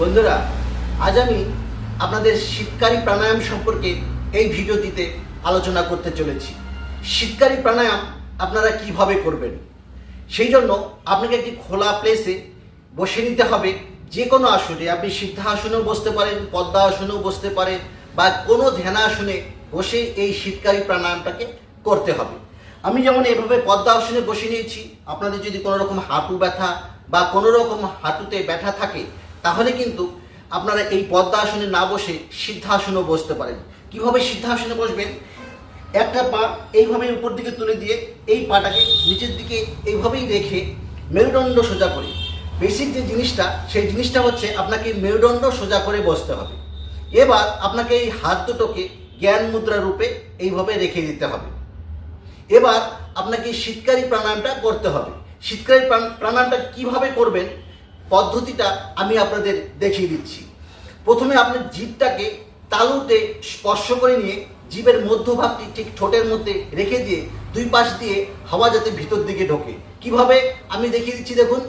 বন্ধুরা, আজ আমি আপনাদের শীতকারী প্রাণায়াম সম্পর্কে এই ভিডিওটিতে আলোচনা করতে চলেছি। শীতকারী প্রাণায়াম আপনারা কীভাবে করবেন? সেই জন্য আপনাকে একটি খোলা প্লেসে বসে নিতে হবে। যে কোনো আসনে, আপনি সিদ্ধাসনেও বসতে পারেন পদ্মা আসনেও বসতে পারেন, বা কোনো ধ্যানাসনে বসে এই শীতকারী প্রাণায়ামটাকে করতে হবে। আমি যেমন এভাবে পদ্মা আসনে বসে নিয়েছি, আপনাদের যদি কোনো রকম হাঁটু ব্যথা বা কোনো রকম হাঁটুতে ব্যথা থাকে তাহলে কিন্তু আপনারা এই পদ্মা আসনে না বসে সিদ্ধাসনেও বসতে পারেন। কীভাবে সিদ্ধাসনে বসবেন? একটা পা এইভাবে উপর দিকে তুলে দিয়ে এই পাটাকে নিচের দিকে এইভাবেই রেখে মেরুদণ্ড সোজা করে। বেসিক যে জিনিসটা, সেই জিনিসটা হচ্ছে আপনাকে মেরুদণ্ড সোজা করে বসতে হবে। এবার আপনাকে এই হাত দুটোকে জ্ঞান মুদ্রা রূপে এইভাবে রেখে দিতে হবে। এবার আপনাকে শীতকারী প্রাণায়ামটা করতে হবে। শীতকারী প্রাণায়ামটা কীভাবে করবেন? পদ্ধতিটা আমি আপনাদের দেখিয়ে দিচ্ছি। প্রথমে আপনি জিভটাকে তালুতে স্পর্শ করে নিয়ে জিভের মধ্যভাগটি ঠিক ঠোঁটের মধ্যে রেখে দিয়ে দুই পাশ দিয়ে হাওয়া যাতে ভিতর দিকে ঢোকে। কীভাবে? আমি দেখিয়ে দিচ্ছি, দেখুন।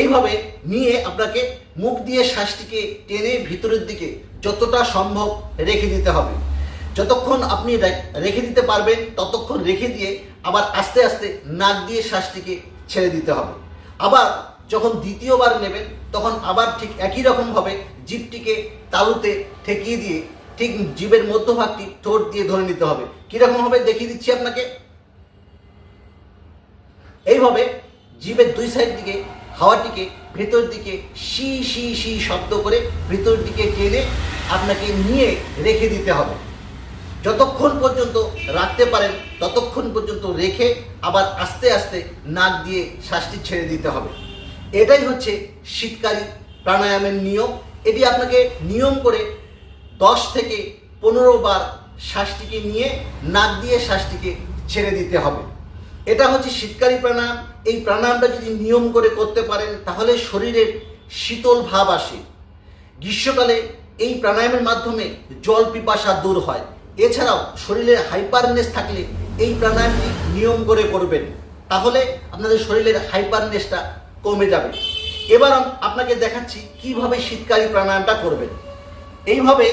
এইভাবে নিয়ে আপনাকে মুখ দিয়ে শ্বাসটিকে টেনে ভিতরের দিকে যতটা সম্ভব রেখে দিতে হবে। যতক্ষণ আপনি রেখে দিতে পারবেন, ততক্ষণ রেখে দিয়ে আবার আস্তে আস্তে নাক দিয়ে শ্বাসটিকে ছেড়ে দিতে হবে। আবার যখন দ্বিতীয়বার নেবেন, তখন আবার ঠিক একই রকমভাবে জিভটিকে তালুতে ঠেকিয়ে দিয়ে ঠিক জিভের মধ্যভাগটি ঠোঁট দিয়ে ধরে নিতে হবে। কীরকম হবে দেখিয়ে দিচ্ছি আপনাকে? এইভাবে জিভের দুই সাইড দিকে হাওয়াটিকে ভেতর দিকে শি শি শি শব্দ করে ভেতর দিকে টেনে আপনাকে নিয়ে রেখে দিতে হবে। যতক্ষণ পর্যন্ত রাখতে পারেন, ততক্ষণ পর্যন্ত রেখে আবার আস্তে আস্তে নাক দিয়ে শ্বাসটি ছেড়ে দিতে হবে। এটাই হচ্ছে শীতকারী প্রাণায়ামের নিয়ম। এটি আপনাকে নিয়ম করে দশ থেকে পনেরো বার শ্বাসটিকে নিয়ে নাক দিয়ে শ্বাসটিকে ছেড়ে দিতে হবে। এটা হচ্ছে শীতকারী প্রাণায়াম। এই প্রাণায়ামটা যদি নিয়ম করে করতে পারেন, তাহলে শরীরের শীতল ভাব আসে। গ্রীষ্মকালে এই প্রাণায়ামের মাধ্যমে জল পিপাসা দূর হয়। এছাড়াও শরীরের হাইপারনেস থাকলে এই প্রাণায়ামটি নিয়ম করে করবেন। তাহলে আপনাদের শরীরের হাইপারনেসটা কমে যাবে। এবার আপনাকে দেখাচ্ছি কীভাবে শীতকালী প্রাণায়ামটা করবেন। এইভাবে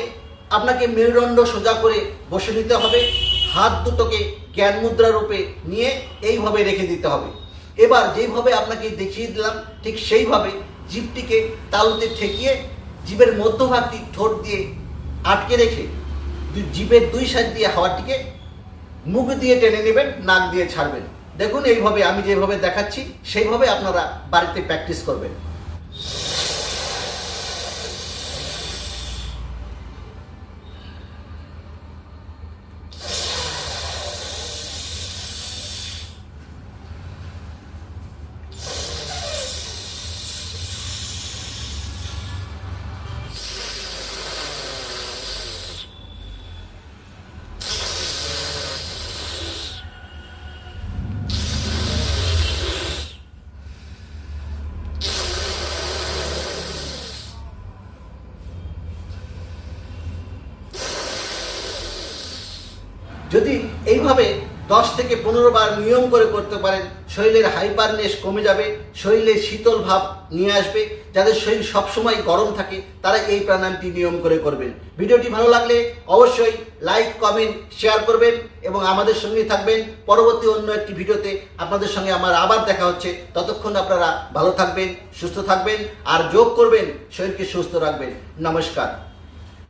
আপনাকে মেরুদণ্ড সোজা করে বসে নিতে হবে। হাত দুটোকে জ্ঞান মুদ্রা রূপে নিয়ে এইভাবে রেখে দিতে হবে। এবার যেইভাবে আপনাকে দেখিয়ে দিলাম, ঠিক সেইভাবে জিভটিকে তালুতে ঠেকিয়ে জিভের মধ্যভাগটি ঠোঁট দিয়ে আটকে রেখে জিভের দুই সাইড দিয়ে হাওয়াটিকে মুখ দিয়ে টেনে নেবেন, নাক দিয়ে ছাড়বেন। দেখুন, এইভাবে আমি যেভাবে দেখাচ্ছি, সেইভাবে আপনারা বাড়িতে প্র্যাকটিস করবেন। যদি এইভাবে দশ থেকে পনেরো বার নিয়ম করে করতে পারেন, শরীরের হাইপারনেস কমে যাবে, শরীরে শীতল ভাব নিয়ে আসবে, যাদের শরীর সবসময় গরম থাকে, তারা এই প্রাণায়ামটি নিয়ম করে করবেন। ভিডিওটি ভালো লাগলে অবশ্যই লাইক কমেন্ট শেয়ার করবেন এবং আমাদের সঙ্গে থাকবেন। পরবর্তী অন্য একটি ভিডিওতে আপনাদের সঙ্গে আমার আবার দেখা হচ্ছে। ততক্ষণ আপনারা ভালো থাকবেন, সুস্থ থাকবেন, আর যোগ করবেন, শরীরকে সুস্থ রাখবেন। নমস্কার।